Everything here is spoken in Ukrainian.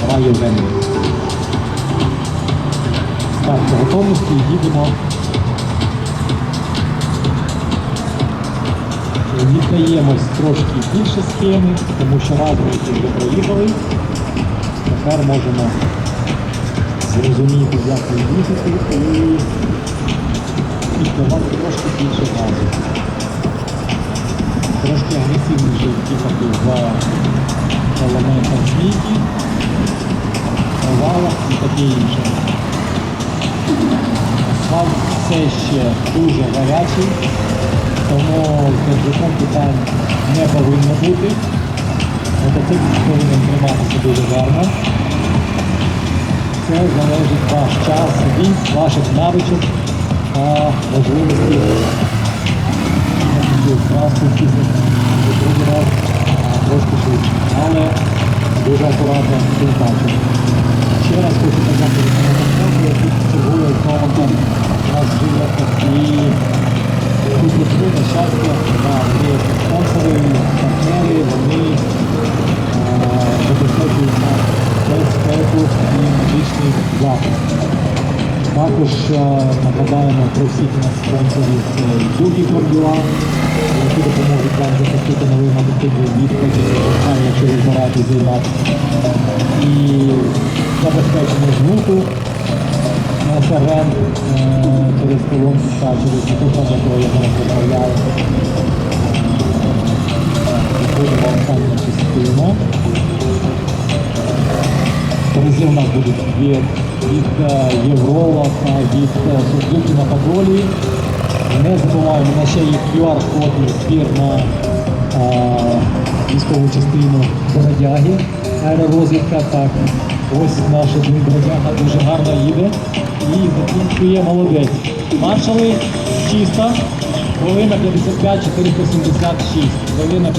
Давай Євгеній. Так, по готовності їдемо. Віддаємось трошки більше схеми, тому що раз ми вже проїхали. Тепер можемо зрозуміти, як ми їхати і віддавати трошки більше газу. Трошки агресивніше їхати за елементом змійки, овалах і таке інше. Асфальт все ще дуже гарячий, тому язиком питань не повинно бути. Мотоцикл повинен триматися дуже гарно. Це залежить ваш час, вісь, ваших навичок та можливості другий раз трошки швидше. Але дуже акуратно цим бачимо. Також е, нагадаємо про всіх нас спонсорів це Югі Формула, які допоможуть вам захистити новий мотоцикл від життя, якщо ви збираєтесь займатися. І забезпечення на СРМ е, через колонку та через мікрофон, якого я зараз виправляю. Виходимо останню Призи у нас будуть від, від е, Єврола від е, на Подолі. Не забуваємо, у нас ще є QR-код збір на е, військову частину бродяги аеророзвідка. Так, ось наша бродяга дуже гарно їде і закінчує молодець. Маршали чисто, хвилина 55 476. Хвилина